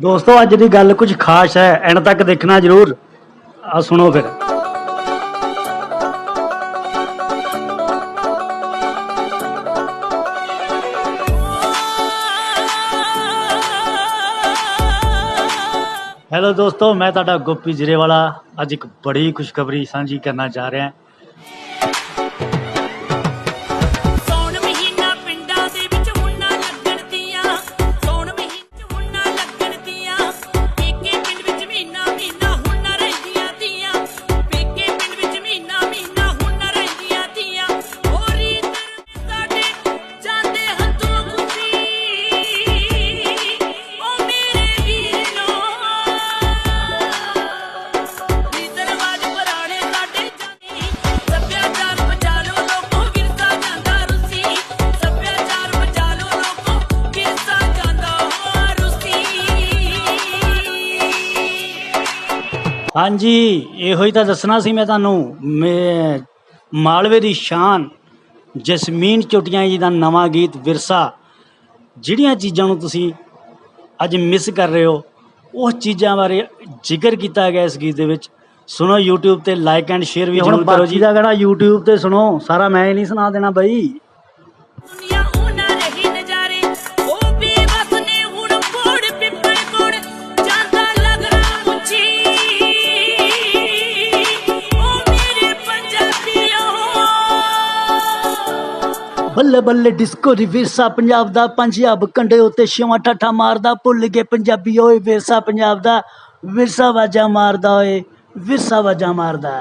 ਦੋਸਤੋ, ਅੱਜ ਦੀ ਗੱਲ ਕੁਝ ਖਾਸ ਹੈ। ਐਂਡ ਤੱਕ ਦੇਖਣਾ ਜ਼ਰੂਰ। ਆ ਸੁਣੋ ਫਿਰ। ਹੈਲੋ ਦੋਸਤੋ, ਮੈਂ ਤੁਹਾਡਾ ਗੋਪੀ ਜਰੇਵਾਲਾ। ਅੱਜ ਇੱਕ ਬੜੀ ਖੁਸ਼ਖਬਰੀ ਸਾਂਝੀ ਕਰਨਾ ਜਾ ਰਿਹਾ। ਹਾਂ ਹਾਂਜੀ ਇਹੋ ਹੀ ਤਾਂ ਦੱਸਣਾ ਸੀ ਮੈਂ ਤੁਹਾਨੂੰ। ਮੈਂ ਮਾਲਵੇ ਦੀ ਸ਼ਾਨ ਜਸਮੀਨ ਚੋਟੀਆਂ ਜੀ ਦਾ ਨਵਾਂ ਗੀਤ ਵਿਰਸਾ ਜਿਹੜੀਆਂ ਚੀਜ਼ਾਂ ਨੂੰ ਤੁਸੀਂ ਅੱਜ ਮਿਸ ਕਰ ਰਹੇ ਹੋ ਉਹ ਚੀਜ਼ਾਂ ਬਾਰੇ ਜ਼ਿਕਰ ਕੀਤਾ ਗਿਆ ਇਸ ਗੀਤ ਦੇ ਵਿੱਚ। ਸੁਣੋ YouTube ਤੇ ਲਾਈਕ ਐਂਡ ਸ਼ੇਅਰ ਵੀ ਜ਼ਰੂਰ ਕਰੋ ਜੀ। ਦਾ ਗਾਣਾ YouTube ਤੇ ਸੁਣੋ ਸਾਰਾ ਮੈਂ ਹੀ ਨਹੀਂ ਸੁਣਾ ਦੇਣਾ ਬਾਈ। ਬੱਲੇ ਬੱਲੇ ਡਿਸਕੋ ਦੀ ਵਿਰਸਾ ਪੰਜਾਬ ਦਾ ਪੰਜਾਬ ਕੰਡੇ ਉੱਤੇ ਛੇਵਾਂ ਠਾਠਾ ਮਾਰਦਾ, ਭੁੱਲ ਗਏ ਪੰਜਾਬੀ ਓਏ, ਵਿਰਸਾ ਪੰਜਾਬ ਦਾ, ਵਿਰਸਾ ਵਾਜਾ ਮਾਰਦਾ ਓਏ, ਵਿਰਸਾ ਵਾਜਾ ਮਾਰਦਾ।